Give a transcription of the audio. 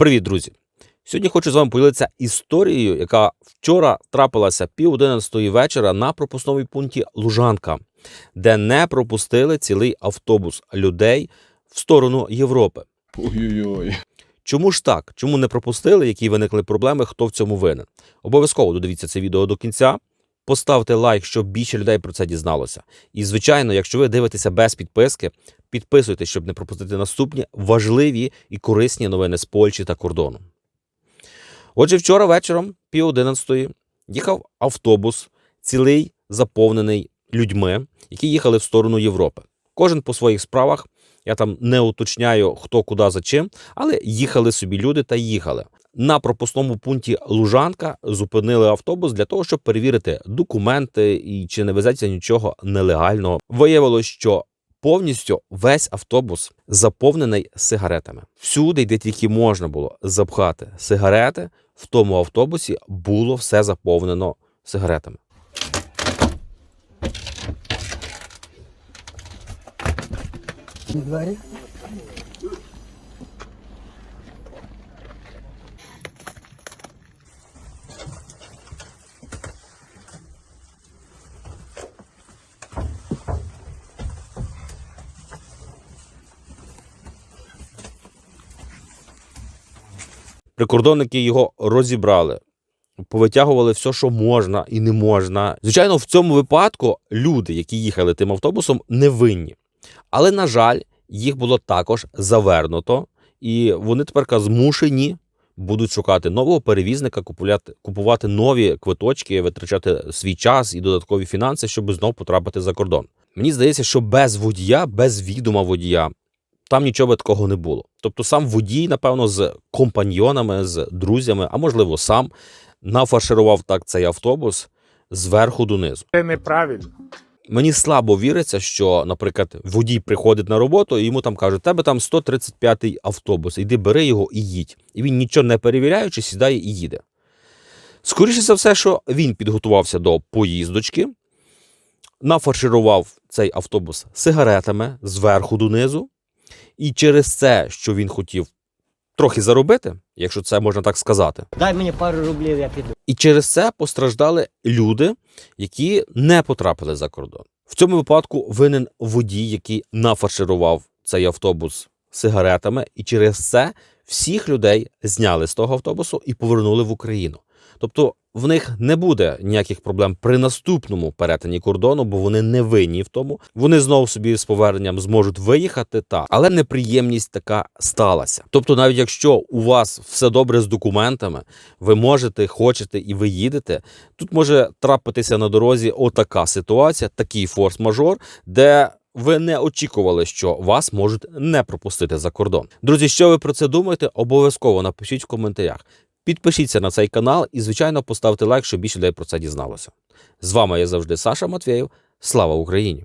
Привіт, друзі! Сьогодні хочу з вами поділитися історією, яка вчора трапилася пів одинадцятої вечора на пропускному пункті Лужанка, де не пропустили цілий автобус людей в сторону Європи. Ой-ой-ой. Чому ж так? Чому не пропустили? Які виникли проблеми? Хто в цьому винен? Обов'язково додивіться це відео до кінця. Поставте лайк, щоб більше людей про це дізналося. І, звичайно, якщо ви дивитеся без підписки, підписуйтесь, щоб не пропустити наступні важливі і корисні новини з Польщі та кордону. Отже, вчора вечором, пів одинадцятої, їхав автобус, цілий заповнений людьми, які їхали в сторону Європи. Кожен по своїх справах. Я там не уточняю, хто куди за чим, але їхали собі люди та їхали. На пропускному пункті Лужанка зупинили автобус для того, щоб перевірити документи і чи не везеться нічого нелегального. Виявилось, що повністю весь автобус заповнений сигаретами. Всюди, де тільки можна було запхати сигарети, в тому автобусі було все заповнено сигаретами. Двері. Прикордонники його розібрали, повитягували все, що можна і не можна. Звичайно, в цьому випадку люди, які їхали тим автобусом, не винні. Але, на жаль, їх було також завернуто, і вони тепер змушені будуть шукати нового перевізника, купувати, купувати нові квиточки, витрачати свій час і додаткові фінанси, щоб знов потрапити за кордон. Мені здається, що без водія, без відома водія, там нічого такого не було. Тобто сам водій, напевно, з компаньйонами, з друзями, а можливо, сам нафарширував так цей автобус зверху донизу. Це неправильно. Мені слабо віриться, що, наприклад, водій приходить на роботу і йому там кажуть, тебе там 135-й автобус, іди бери його і їдь. І він нічого не перевіряючи, сідає і їде. Скоріше за все, що він підготувався до поїздочки, нафарширував цей автобус сигаретами зверху донизу, і через це, що він хотів трохи заробити, якщо це можна так сказати, Дай мені пару рублів, я піду. і через це постраждали люди, які не потрапили за кордон. В цьому випадку винен водій, який нафарширував цей автобус сигаретами, і через це всіх людей зняли з того автобусу і повернули в Україну. Тобто в них не буде ніяких проблем при наступному перетині кордону, бо вони не винні в тому. Вони знову собі з поверненням зможуть виїхати, та але неприємність така сталася. Тобто, навіть якщо у вас все добре з документами, ви можете, хочете і ви їдете. Тут може трапитися на дорозі отака ситуація, такий форс-мажор, де ви не очікували, що вас можуть не пропустити за кордон. Друзі, що ви про це думаєте? Обов'язково напишіть в коментарях. Підпишіться на цей канал і, звичайно, поставте лайк, щоб більше людей про це дізналося. З вами я завжди Саша Матвєєв. Слава Україні!